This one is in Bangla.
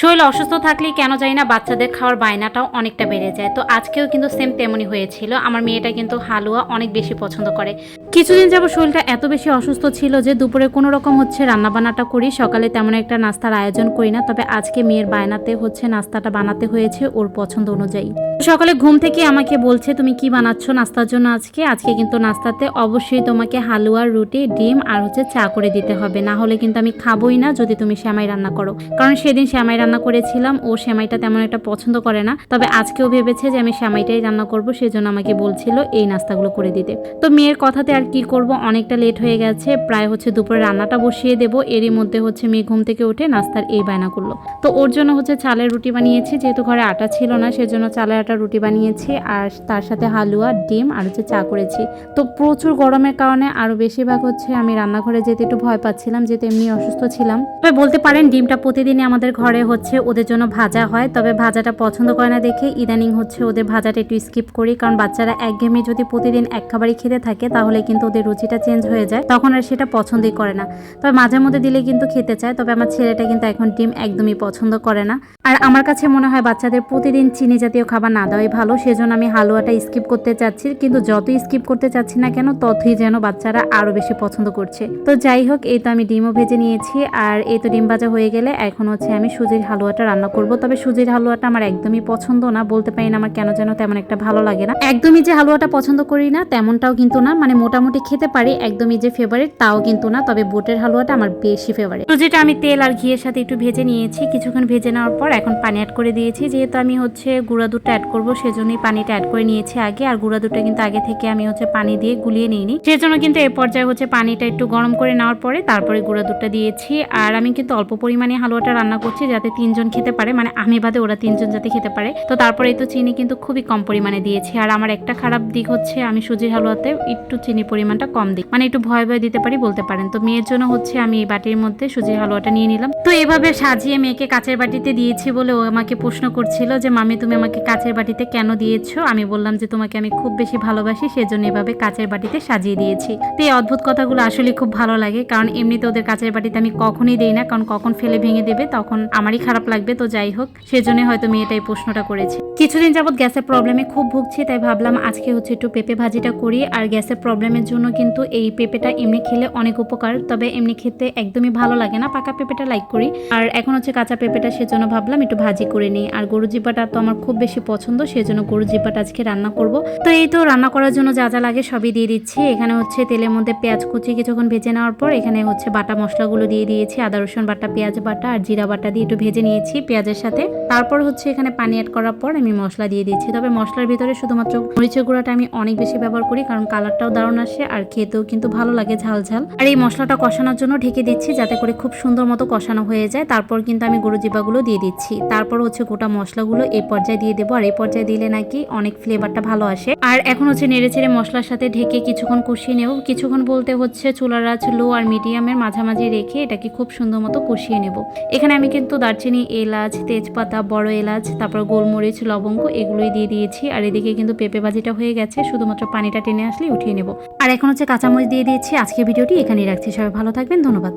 শরীর অসুস্থ থাকলে কেন জানি না বাচ্চাদের খাওয়ার বায়নাটাও অনেকটা বেড়ে যায়। তো আজকেও কিন্তু সেম তেমনই হয়েছিল। আমার মেয়েটা কিন্তু হালুয়া অনেক বেশি পছন্দ করে। কিছুদিন যাব শরীরটা এত বেশি অসুস্থ ছিল যে দুপুরে কোনো রকম হচ্ছে রান্নাবান্নাটা করি, সকালে তেমন একটা নাস্তার আয়োজন করি না, তবে আজকে মেয়ের বায়নাতে হচ্ছে নাস্তাটা বানাতে হয়েছে ওর পছন্দ অনুযায়ী। সকালে ঘুম থেকে আমাকে বলছে, তুমি কি বানাচ্ছ নাস্তার জন্য আজকে? আজকে কিন্তু নাস্তাতে অবশ্যই তোমাকে হালুয়া, রুটি, ডিম আর হচ্ছে চা করে দিতে হবে। না হলে কিন্তু আমি খাবোই না যদি তুমি শ্যামাই রান্না করো। কারণ সেদিন শ্যামাই রান্না করেছিলাম, ও শ্যামাইটা তেমন একটা পছন্দ করে না। তবে আজকেও ভেবেছে যে আমি শ্যামাইটাই রান্না করব, সেজন্য আমাকে বলছিল এই নাস্তাগুলো করে দিতে। তো মেয়ের কথাতে আর কি করব? অনেকটা লেট হয়ে গেছে। প্রায় হচ্ছে দুপুরে রান্নাটা বসিয়ে দেবো। এরই মধ্যে হচ্ছে মেয়ে ঘুম থেকে উঠে নাস্তার এই বায়না করল। তো ওর জন্য হচ্ছে চালের রুটি বানিয়েছি। যেহেতু ঘরে আটা ছিল না, সেজন্য চালের আটা রুটি বানিয়েছি। আর তার সাথে হালুয়া, ডিম আর হচ্ছে চা করেছি। তো প্রচুর গরমের কারণে আরও বেশিরভাগ হচ্ছে আমি রান্নাঘরে যেতে একটু ভয় পাচ্ছিলাম, যেহেতু এমনি অসুস্থ ছিলাম। তবে বলতে পারেন ডিমটা প্রতিদিনই আমাদের ঘরে হচ্ছে ওদের জন্য ভাজা হয়। তবে ভাজাটা পছন্দ করে না দেখে ইদানিং হচ্ছে ওদের ভাজাটা একটু স্কিপ করি। কারণ বাচ্চারা একঘেয়েমি যদি প্রতিদিন এক খাবারই খেতে থাকে, তাহলে কিন্তু ওদের রুচিটা চেঞ্জ হয়ে যায়, তখন আর সেটা পছন্দই করে না। তবে মাঝে মধ্যে দিলে কিন্তু খেতে চায়, তবে আমার ছেলেটা কিন্তু এখন ডিম একদমই পছন্দ করে না। আর আমার কাছে মনে হয় বাচ্চাদের প্রতিদিন চিনি জাতীয় খাবার না দেওয়াই ভালো, সেজন্য আমি হালুয়াটা স্কিপ করতে চাচ্ছি, কিন্তু যতই স্কিপ করতে চাচ্ছি না কেন, ততই যেন বাচ্চারা আরও বেশি পছন্দ করছে। তো যাই হোক, এই তো আমি ডিমও ভেজে নিয়েছি, আর এই তো ডিম ভাজা হয়ে গেলে এখন হচ্ছে আমি সুজির হালুয়াটা রান্না করব। তবে সুজির হালুয়াটা আমার একদমই পছন্দ না, বলতে পারি না আমার কেন যেন তেমন একটা ভালো লাগে না। একদমই যে হালুয়াটা পছন্দ করি না, তেমনটাও কিন্তু না মানে মোটামুটি খেতে পারি, একদমই যে ফেভারিট তাও কিন্তু না, তবে বোটের হালুয়াটা আমার বেশি ফেভারিট তো যেটা আমি তেল আর ঘিয়ের সাথে একটু ভেজে নিয়েছি, কিছুক্ষণ ভেজে নেওয়ার পর এখন পানি অ্যাড করে দিয়েছি, যেহেতু আমি হচ্ছে গুঁড়া দুধটা অ্যাড করব, সেজন্যই পানিটা অ্যাড করে নিয়েছি আগে, আর গুঁড়া দুধটা কিন্তু আগে থেকে আমি হচ্ছে পানি দিয়ে গুলিয়ে নিইনি। সেজন্য কিন্তু এই পর্যায়ে হচ্ছে পানিটা একটু গরম করে নেওয়ার পরে তারপরে গুঁড়া দুধটা দিয়েছি, আর আমি কিন্তু অল্প পরিমাণে হালুয়াটা রান্না করছি যাতে তিনজন খেতে পারে মানে আমি বাদে ওরা তিনজন যাতে খেতে পারে। তো তারপরে তো চিনি কিন্তু খুবই কম পরিমাণে দিয়েছি, আর আমার একটা খারাপ দিক হচ্ছে আমি সুজির হালুয়াতে একটু চিনি পরিমাণটা কম দিই। মানে একটু ভয় ভয় দিতে পারি বলতে পারেন। তো মেয়ের জন্য হচ্ছে আমি এই বাটির মধ্যে সুজির হালুয়াটা নিয়ে নিলাম। তো এভাবে সাজিয়ে মেয়েকে কাচের বাটিতে দিয়েছি বলে ও আমাকে প্রশ্ন করছিল যে, মামি, তুমি আমাকে কাচের বাটিতে কেন দিয়েছ? আমি বললাম যে, তোমাকে আমি খুব বেশি ভালোবাসি, সেজন্য এভাবে কাচের বাটিতে সাজিয়ে দিয়েছি। তো এই অদ্ভুত কথাগুলো আসলে খুব ভালো লাগে, কারণ এমনিতে ওদের কাঁচের বাটিতে আমি কখনই দেই না, কারণ কখন ফেলে ভেঙে দেবে তখন আমারই খারাপ লাগবে। তো যাই হোক, সেজন্য হয়তো মেয়েটা এই প্রশ্নটা করেছে। কিছুদিন যাবৎ গ্যাসের প্রবলেমে খুব ভুগছি, তাই ভাবলাম আজকে হচ্ছে একটু পেঁপে ভাজিটা করি, আর গ্যাসের প্রবলেমের জন্য কিন্তু এই পেঁপেটা এমনি খেলে অনেক উপকার, তবে এমনি খেতে একদমই ভালো লাগে না। পাকা পেঁপেটা লাইক করি। আর এখন হচ্ছে কাঁচা পেঁপেটা সেজন্য ভাবলাম একটু ভাজি করে নিই। আর গরু জিব্বাটা তো আমার খুব বেশি পছন্দ, সেজন্য গরু জিব্বাটা আজকে রান্না করব। তো এই তো রান্না করার জন্য যা যা লাগে সবই দিয়ে দিচ্ছি। এখানে হচ্ছে তেলের মধ্যে পেঁয়াজ কুচি কিছুক্ষণ ভেজে নেওয়ার পর এখানে হচ্ছে বাটা মশলাগুলো দিয়ে দিয়েছি। আদা, রসুন বাটা, পেঁয়াজ বাটা আর জিরা বাটা দিয়ে একটু ভেজে নিয়েছি পেঁয়াজের সাথে। তারপর হচ্ছে এখানে পানি অ্যাড করার পর আমি মশলা দিয়ে দিয়েছি তবে মশলার ভিতরে শুধুমাত্র মরিচের গুঁড়াটা আমি অনেক বেশি ব্যবহার করি, কারণ কালারটাও দারুণ আসে। আর খেতেও কিন্তু ভালো লাগে ঝাল ঝাল। আর এই মশলাটা কষানোর জন্য ঢেকে দিচ্ছি যাতে করে খুব সুন্দর মতো কষানো হয়ে যায়। তারপর কিন্তু আমি গরু জিবাগুলো দিয়ে দিচ্ছি। তারপর হচ্ছে গোটা মশলাগুলো এই পর্যায়ে দিয়ে দেবো। আর এই পর্যায়ে দিলে নাকি অনেক ফ্লেভারটা ভালো আসে। আর এখন হচ্ছে নেড়ে চেড়ে মশলার সাথে ঢেকে কিছুক্ষণ কষিয়ে নেব। কিছুক্ষণ বলতে হচ্ছে চুলার আঁচ লো আর মিডিয়ামের মাঝামাঝি রেখে এটাকে খুব সুন্দর মতো কষিয়ে নেব। এখানে আমি কিন্তু দারচিনি, এলাচ, তেজপাতা, বড় এলাচ, তারপর গোলমরিচ, লবঙ্গ এগুলোই দিয়ে দিয়েছি। আর এদিকে কিন্তু পেঁপে ভাজিটা হয়ে গেছে। শুধুমাত্র পানিটা টেনে আসলে উঠিয়ে নেব। আর এখন হচ্ছে কাঁচামরিচ দিয়ে দিয়েছি। আজকে ভিডিওটি এখানেই রাখছি। সবাই ভালো থাকবেন। ধন্যবাদ।